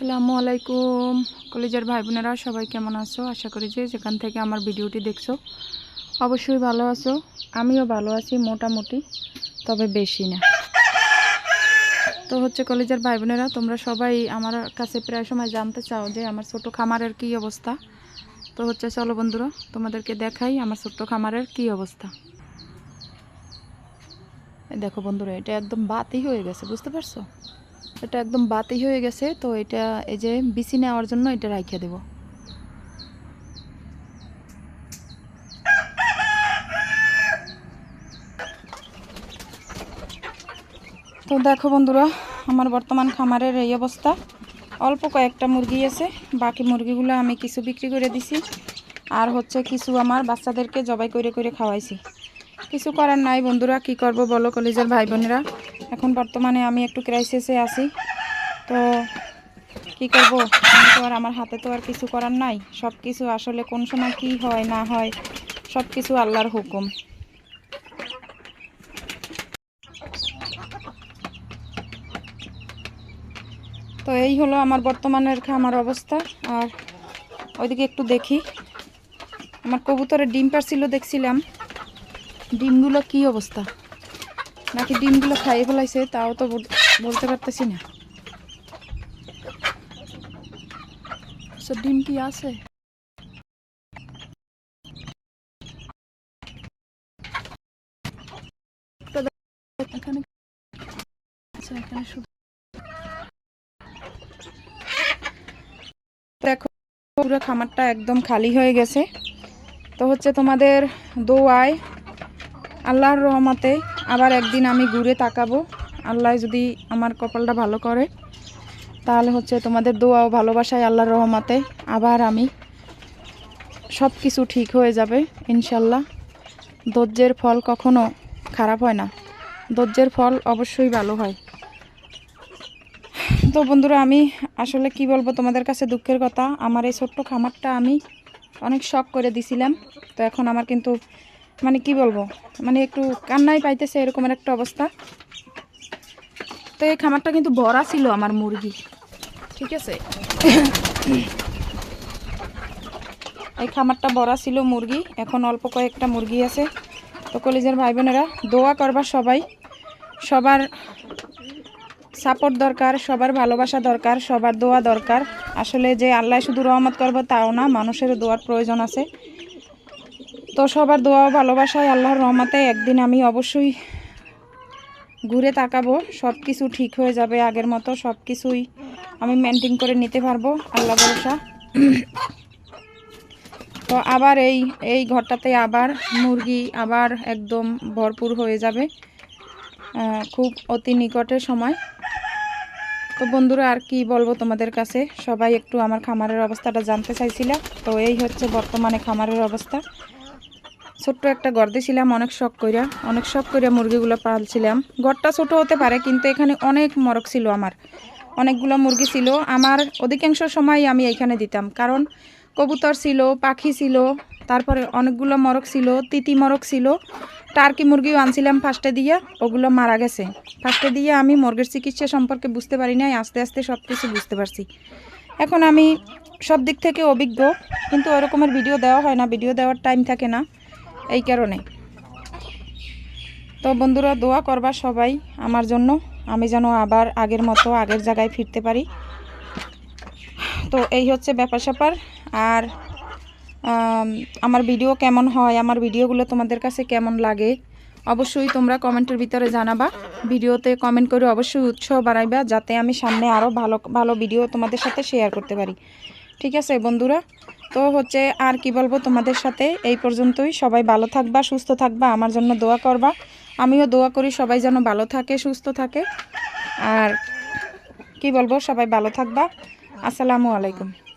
আসসালামু আলাইকুম। কলেজের ভাই বোনেরা সবাই কেমন আছো? আশা করি যে যেখান থেকে আমার ভিডিওটি দেখছ, অবশ্যই ভালো আছো। আমিও ভালো আছি, মোটামুটি, তবে বেশি না। তো হচ্ছে কলেজের ভাই বোনেরা তোমরা সবাই আমার কাছে প্রায় সময় জানতে চাও যে আমার ছোট খামারের কি অবস্থা। তো হচ্ছে, চলো বন্ধুরা, তোমাদেরকে দেখাই আমার ছোট্ট খামারের কি অবস্থা। দেখো বন্ধুরা, এটা একদম বাতি হয়ে গেছে, বুঝতে পারছ? এটা একদম বাতি হয়ে গেছে, তো এটা এই যে বিচি নেওয়ার জন্য এটা রাখিয়ে দেব। তো দেখো বন্ধুরা, আমার বর্তমান খামারের এই অবস্থা। অল্প কয়েকটা মুরগি আছে, বাকি মুরগিগুলো আমি কিছু বিক্রি করে দিছি। আর হচ্ছে কিছু আমার বাচ্চাদেরকে জবাই করে করে খাওয়াইছি। কিছু করার নাই বন্ধুরা, কি করব বলো কলেজের ভাই বোনেরা। এখন বর্তমানে আমি একটু ক্রাইসিসে আছি। তো কি করব? আমি তো আর আমার হাতে তো আর কিছু করার নাই। সব কিছু আসলে কোন সময় কি হয়, না হয় সব কিছু আল্লাহর হুকুম। তো এই হলো আমার বর্তমানের খামার অবস্থা। আর ওইদিকে একটু দেখি। আমার কবুতরের ডিম পারছিল, দেখছিলাম। ডিমগুলো কি অবস্থা? নাকি ডিমগুলো খাইয়ে ফেলাইছে তাও তো বল- বলতে পারতেছি না। আচ্ছা, ডিম কি আছে? আচ্ছা, পুরো খামারটা একদম খালি হয়ে গেছে। তো হচ্ছে তোমাদের দোয়ায় আল্লাহর রহমতে আবার একদিন আমি ঘুরে তাকাবো। আল্লাহ যদি আমার কপালটা ভালো করে, তাহলে হচ্ছে তোমাদের দোয়া ও ভালোবাসায় আল্লাহর রহমাতে আবার আমি সব কিছু ঠিক হয়ে যাবে, ইনশাল্লাহ। ধৈর্যের ফল কখনো খারাপ হয় না। ধৈর্যের ফল অবশ্যই ভালো হয়। তো বন্ধুরা, আমি আসলে কি বলব তোমাদের কাছে দুঃখের কথা, আমার এই ছোট্ট খামারটা আমি অনেক শখ করে দিছিলাম। তো এখন আমার কিন্তু মানে কি বলব? মানে একটু কান্নাই পাইতেছে এরকমের একটা অবস্থা। তো এই খামারটা কিন্তু ভরা ছিল আমার মুরগি। ঠিক আছে? এই খামারটা ভরা ছিল মুরগি। এখন অল্প কয়েকটা মুরগি আছে। তো কলেজের ভাই বোনেরা দোয়া করবার সবাই। সবার সাপোর্ট দরকার, সবার ভালোবাসা দরকার, সবার দোয়া দরকার। আসলে যে আল্লাহ শুধু রহমত করব, তাও না মানুষের দোয়ার প্রয়োজন আছে। তো সবার দোয়া ভালোবাসায় আল্লাহর রহমাতে একদিন আমি অবশ্যই ঘুরে তাকাবো। সব কিছু ঠিক হয়ে যাবে আগের মতো সব কিছুই আমি মেনটেন করে নিতে পারব, আল্লাহ ভরসা। তো আবার এই এই ঘরটাতে আবার মুরগি আবার একদম ভরপুর হয়ে যাবে খুব অতি নিকটের সময়। তো বন্ধুরা, আর কি বলব তোমাদের কাছে? সবাই একটু আমার খামারের অবস্থাটা জানতে চাইছিল। তো এই হচ্ছে বর্তমানে খামারের অবস্থা। ছোট্ট একটা ঘর দিয়েছিলাম অনেক শখ কইরা, অনেক শখ কইরা মুরগিগুলো পালছিলাম। ঘরটা ছোট হতে পারে, কিন্তু এখানে অনেক মরক ছিল আমার। অনেকগুলো মুরগি ছিল। আমার অধিকাংশ সময় আমি এখানে দিতাম, কারণ কবুতর ছিল, পাখি ছিল, তারপরে অনেকগুলো মরক ছিল, তিতি মরক ছিল। টার্কি মুরগিও আনছিলাম ফার্স্টে দিয়ে, ওগুলো মারা গেছে। ফার্স্টে দিয়ে আমি মুরগির চিকিৎসা সম্পর্কে বুঝতে পারি নাই, আস্তে আস্তে সব কিছু বুঝতে পারছি। এখন আমি সব দিক থেকে অভিজ্ঞ, কিন্তু ওরকমের ভিডিও দেওয়া হয় না, ভিডিও দেওয়ার টাইম থাকে না। এই কারণে। তো বন্ধুরা, দোয়া করবা সবাই আমার জন্য। আমি যেন আবার আগের মতো আগের জায়গায় ফিরতে পারি। তো এই হচ্ছে ব্যাপার স্যাপার। আর আমার ভিডিও কেমন হয়, আমার ভিডিওগুলো তোমাদের কাছে কেমন লাগে, অবশ্যই তোমরা কমেন্টের ভিতরে জানাবা। ভিডিওতে কমেন্ট করে অবশ্যই উৎসাহ বাড়াইবা, যাতে আমি সামনে আরও ভালো ভালো ভিডিও তোমাদের সাথে শেয়ার করতে পারি। ঠিক আছে বন্ধুরা? তো হচ্ছে আর কি বলব তোমাদের সাথে? এই পর্যন্তই। সবাই ভালো থাকবা, সুস্থ থাকবা, আমার জন্য দোয়া করবা। আমিও দোয়া করি সবাই যেন ভালো থাকে, সুস্থ থাকে। আর কি বলব, সবাই ভালো থাকবা। আসসালামু আলাইকুম।